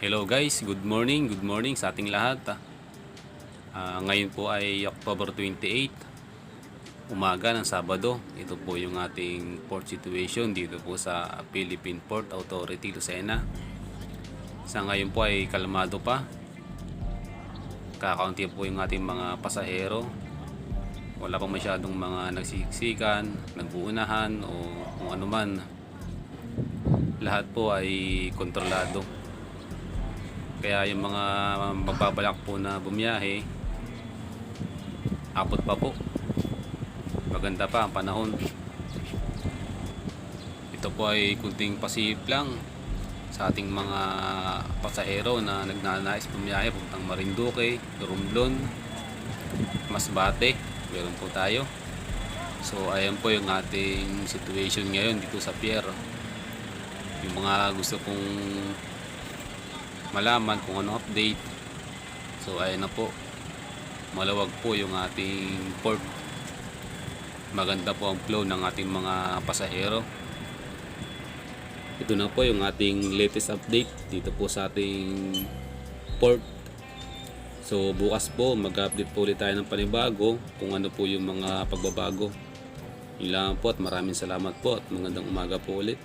Hello guys, good morning, good morning sa ating lahat. Ah, ngayon po ay October 28, umaga ng Sabado. Ito po yung ating port situation dito po sa Philippine Port Authority, Lucena. Sa ngayon po ay kalmado pa. Kakaunti po yung ating mga pasahero. Wala pang masyadong mga nagsiksikan, nagbuunahan o kung ano man. Lahat po ay kontrolado. Kaya yung mga magbabalak po na bumiyahe, abot pa po. Maganda pa ang panahon. Ito po ay kunting pasihip lang sa ating mga pasahero na nagnanais bumiyahe puntang Marinduque, Romblon, Masbate. Meron po tayo. So ayan po yung ating situation ngayon dito sa pier. Yung mga gusto pong malaman kung ano update. So ayan na po. Malawag po yung ating port. Maganda po ang flow ng ating mga pasahero. Ito na po yung ating latest update dito po sa ating port. So bukas po mag-update po ulit tayo ng panibago kung ano po yung mga pagbabago. Yun po at maraming salamat po at magandang umaga po ulit.